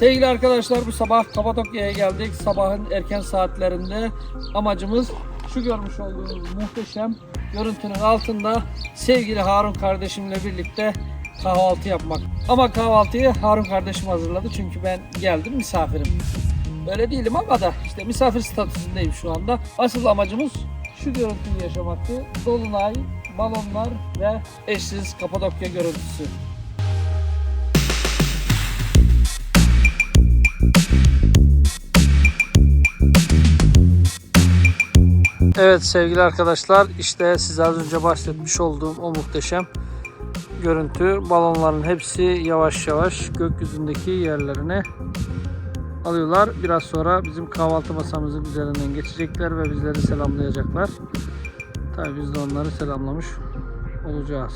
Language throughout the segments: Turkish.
Sevgili arkadaşlar bu sabah Kapadokya'ya geldik. Sabahın erken saatlerinde amacımız şu görmüş olduğunuz muhteşem görüntünün altında sevgili Harun kardeşimle birlikte kahvaltı yapmak. Ama kahvaltıyı Harun kardeşim hazırladı çünkü ben geldim misafirim. Öyle değilim ama da işte misafir statüsündeyim şu anda. Asıl amacımız şu görüntüyü yaşamaktı. Dolunay, balonlar ve eşsiz Kapadokya görüntüsü. Evet sevgili arkadaşlar işte size az önce bahsetmiş olduğum o muhteşem görüntü balonların hepsi yavaş yavaş gökyüzündeki yerlerine alıyorlar. Biraz sonra bizim kahvaltı masamızın üzerinden geçecekler ve bizleri selamlayacaklar. Tabii biz de onları selamlamış olacağız.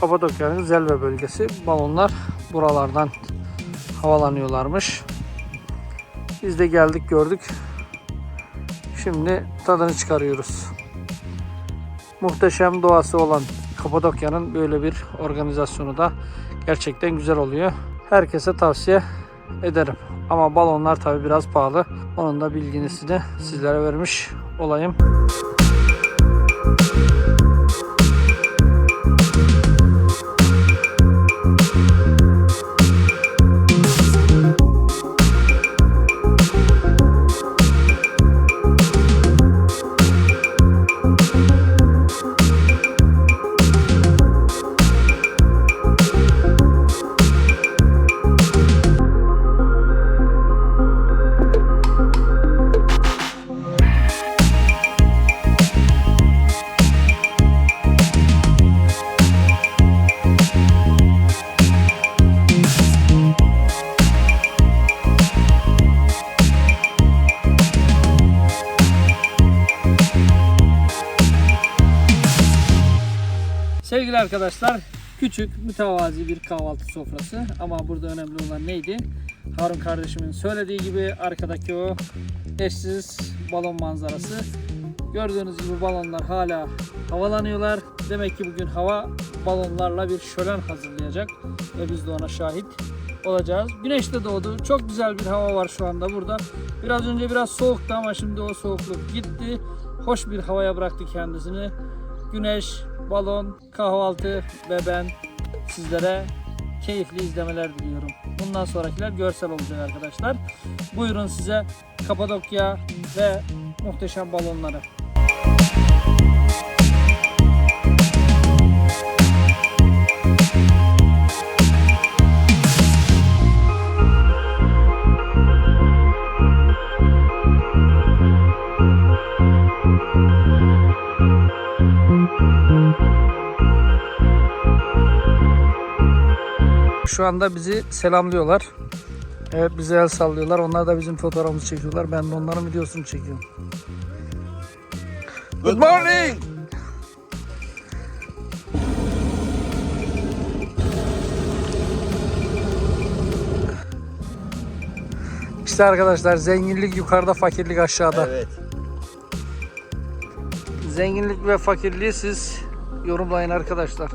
Kapadokya'nın Zelve bölgesi. Balonlar buralardan havalanıyorlarmış. Biz de geldik gördük. Şimdi tadını çıkarıyoruz. Muhteşem doğası olan Kapadokya'nın böyle bir organizasyonu da gerçekten güzel oluyor. Herkese tavsiye ederim. Ama balonlar tabi biraz pahalı. Onun da bilgisini sizlere vermiş olayım. Sevgili arkadaşlar, küçük mütevazi bir kahvaltı sofrası ama burada önemli olan neydi? Harun kardeşimin söylediği gibi arkadaki o eşsiz balon manzarası. Gördüğünüz gibi balonlar hala havalanıyorlar. Demek ki bugün hava balonlarla bir şölen hazırlayacak ve biz de ona şahit olacağız. Güneş de doğdu. Çok güzel bir hava var şu anda burada. Biraz önce biraz soğuktu ama şimdi o soğukluk gitti. Hoş bir havaya bıraktı kendisini. Güneş, balon, kahvaltı ve ben sizlere keyifli izlemeler diliyorum. Bundan sonrakiler görsel olacak arkadaşlar. Buyurun size Kapadokya ve muhteşem balonları. Şu anda bizi selamlıyorlar. Evet bize el sallıyorlar. Onlar da bizim fotoğrafımızı çekiyorlar. Ben de onların videosunu çekiyorum. Good morning. İşte arkadaşlar zenginlik yukarıda, fakirlik aşağıda. Evet. Zenginlik ve fakirliği siz yorumlayın arkadaşlar.